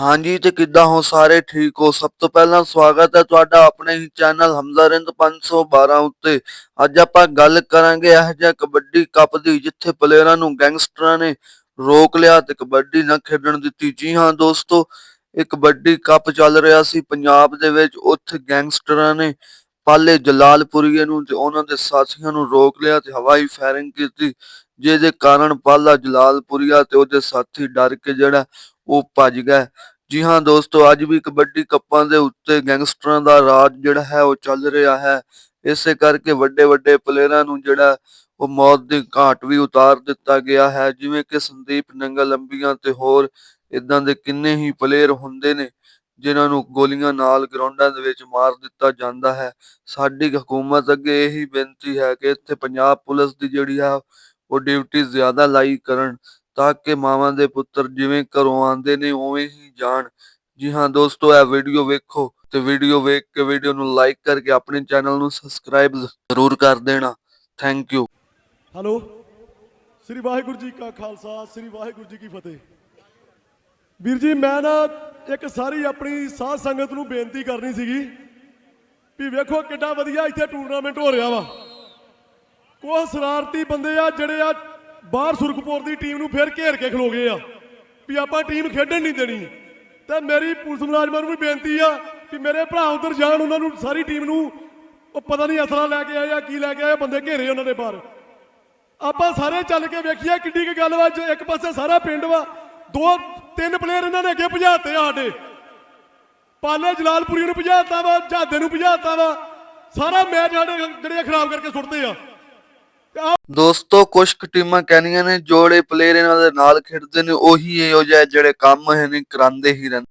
ਹਾਂਜੀ, ਤੇ ਕਿੱਦਾਂ ਹੋ ਸਾਰੇ? ਠੀਕ ਹੋ? ਸਭ ਤੋਂ ਪਹਿਲਾਂ ਸਵਾਗਤ ਹੈ ਤੁਹਾਡਾ ਆਪਣੇ ਹੀ ਚੈਨਲ ਹਮਜ਼ਾਰਿੰਦ 512 ਉੱਤੇ। ਅੱਜ ਆਪਾਂ ਗੱਲ ਕਰਾਂਗੇ ਇਹ ਜਿਹਾ ਕਬੱਡੀ ਕੱਪ ਦੀ, ਜਿੱਥੇ ਪਲੇਅਰਾਂ ਨੂੰ ਗੈਂਗਸਟਰਾਂ ਨੇ ਰੋਕ ਲਿਆ ਤੇ ਕਬੱਡੀ ਨਾ ਖੇਡਣ ਦਿੱਤੀ। ਜੀ ਹਾਂ ਦੋਸਤੋ, ਇਹ ਕਬੱਡੀ ਕੱਪ ਚੱਲ ਰਿਹਾ ਸੀ। ਪੰਜਾਬ ਦੇ ਵਿੱਚ ਉੱਥੇ ਗੈਂਗਸਟਰਾਂ ਨੇ ਪਾਲੇ ਜਲਾਲਪੁਰੀਏ ਨੂੰ ਤੇ ਉਹਨਾਂ ਦੇ ਸਾਥੀਆਂ ਨੂੰ ਰੋਕ ਲਿਆ ਤੇ ਹਵਾਈ ਫਾਇਰਿੰਗ ਕੀਤੀ, ਜਿਹਦੇ ਕਾਰਨ ਪਾਲਾ ਜਲਾਲਪੁਰੀਆ ਤੇ ਉਹਦੇ ਸਾਥੀ ਡਰ ਕੇ ਜਿਹੜਾ ਉਹ ਭੱਜ ਗਏ ਜੀ ਹਾਂ ਦੋਸਤੋ, ਅੱਜ ਵੀ ਕਬੱਡੀ ਕੱਪਾਂ ਦੇ ਉੱਤੇ ਗੈਂਗਸਟਰਾਂ ਦਾ ਰਾਜ ਜਿਹੜਾ ਹੈ ਉਹ ਚੱਲ ਰਿਹਾ ਹੈ। ਇਸੇ ਕਰਕੇ ਵੱਡੇ ਵੱਡੇ ਪਲੇਅਰਾਂ ਨੂੰ ਜਿਹੜਾ ਉਹ ਮੌਤ ਦੀ ਘਾਟ ਵੀ ਉਤਾਰ ਦਿੱਤਾ ਗਿਆ ਹੈ। ਜਿਵੇਂ ਕਿ ਸੰਦੀਪ ਨੰਗਲ ਅੰਬੀਆਂ ਤੇ ਹੋਰ ਇਦਾਂ ਦੇ ਕਿੰਨੇ ਹੀ ਪਲੇਅਰ ਹੁੰਦੇ ਨੇ, ਜਿਨ੍ਹਾਂ ਨੂੰ ਗੋਲੀਆਂ ਨਾਲ ਗਰਾਊਂਡਾਂ ਦੇ ਵਿੱਚ ਮਾਰ ਦਿੱਤਾ ਜਾਂਦਾ ਹੈ। ਸਾਡੀ ਹਕੂਮਤ ਅੱਗੇ ਇਹੀ ਬੇਨਤੀ ਹੈ ਕਿ ਇੱਥੇ ਪੰਜਾਬ ਪੁਲਿਸ ਦੀ ਜਿਹੜੀ ਆ, ਉਹ ਡਿਊਟੀ ਜ਼ਿਆਦਾ ਲਾਈ ਕਰਨ। ਤਾਂ ਕਿ ਮਾਵਾਂ ਦੇ ਪੁੱਤਰ ਜਿਵੇਂ ਘਰੋਂ ਆਉਂਦੇ ਨੇ, ਉਵੇਂ ਹੀ ਜਾਣ। ਜੀ ਹਾਂ ਦੋਸਤੋ, ਇਹ ਵੀਡੀਓ ਵੇਖੋ ਤੇ ਵੀਡੀਓ ਵੇਖ ਕੇ ਵੀਡੀਓ ਨੂੰ ਲਾਈਕ ਕਰਕੇ ਆਪਣੇ ਚੈਨਲ ਨੂੰ ਸਬਸਕ੍ਰਾਈਬ ਜ਼ਰੂਰ ਕਰ ਦੇਣਾ। Thank you hello Sri Waheguru ji ਕਾ ਖਾਲਸਾ, ਸ੍ਰੀ ਵਾਹਿਗੁਰੂ ਜੀ ਕੀ ਫਤਿਹ। ਵੀਰ ਜੀ, ਮੈਂ ਨਾ ਇੱਕ ਸਾਰੀ ਆਪਣੀ ਸਾਧ ਸੰਗਤ ਨੂੰ ਬੇਨਤੀ ਕਰਨੀ ਸੀਗੀ ਵੀ ਵੇਖੋ ਕਿੱਡਾ ਵਧੀਆ ਇੱਥੇ ਟੂਰਨਾਮੈਂਟ ਹੋ ਰਿਹਾ ਵਾ। ਕੋਹ ਸ਼ਰਾਰਤੀ ਬੰਦੇ ਆ ਜਿਹੜੇ ਆ ਬਾਹਰ ਸੁਰਖਪੁਰ ਦੀ ਟੀਮ ਨੂੰ ਫਿਰ ਘੇਰ ਕੇ ਖਲੋ ਗਏ ਆ ਵੀ ਆਪਾਂ ਟੀਮ ਖੇਡਣ ਨਹੀਂ ਦੇਣੀ। ਤੇ ਮੇਰੀ ਪੁਲਿਸ ਮੁਲਾਜ਼ਮਾਂ ਨੂੰ ਵੀ ਬੇਨਤੀ ਆ ਕਿ ਮੇਰੇ ਭਰਾ ਉਧਰ ਜਾਣ, ਉਹਨਾਂ ਨੂੰ ਸਾਰੀ ਟੀਮ ਨੂੰ, ਉਹ ਪਤਾ ਨਹੀਂ ਅਸਲਾ ਲੈ ਕੇ ਆਇਆ ਕੀ ਲੈ ਕੇ ਆਏ ਬੰਦੇ ਘੇਰੇ ਉਹਨਾਂ ਦੇ ਬਾਹਰ। ਆਪਾਂ ਸਾਰੇ ਚੱਲ ਕੇ ਵੇਖੀਏ ਕਿੱਡੀ ਕੀ ਗੱਲ ਵਾ ਇੱਕ ਪਾਸੇ ਸਾਰਾ ਪਿੰਡ ਵਾ, ਦੋ, ਤਿੰਨ ਪਲੇਅਰ ਇਹਨਾਂ ਨੇ ਅੱਗੇ ਭਜਾਤੇ ਆ ਸਾਡੇ। ਪਾਲੇ ਜਲਾਲਪੁਰੀ ਨੂੰ ਭਜਾਤਾ ਵਾ ਜਾਦੇ ਨੂੰ ਭਜਾਤਾ ਵਾ, ਸਾਰਾ ਮੈਚ ਸਾਡੇ ਜਿਹੜੇ ਖਰਾਬ ਕਰਕੇ ਸੁੱਟਦੇ ਆ। ਦੋਸਤੋ ਕੁਝ ਟੀਮਾਂ ਕਹਿੰਦੀਆਂ ਨੇ ਜੋੜੇ ਪਲੇਅਰ ਇਹਨਾਂ ਦੇ ਨਾਲ ਖੇਡਦੇ ਨੇ, ਉਹੀ ਇਹੋ ਜਿਹੇ ਜਿਹੜੇ ਕੰਮ ਹੈ ਨੇ ਕਰਾਉਂਦੇ ਹੀ ਰਹਿੰਦੇ।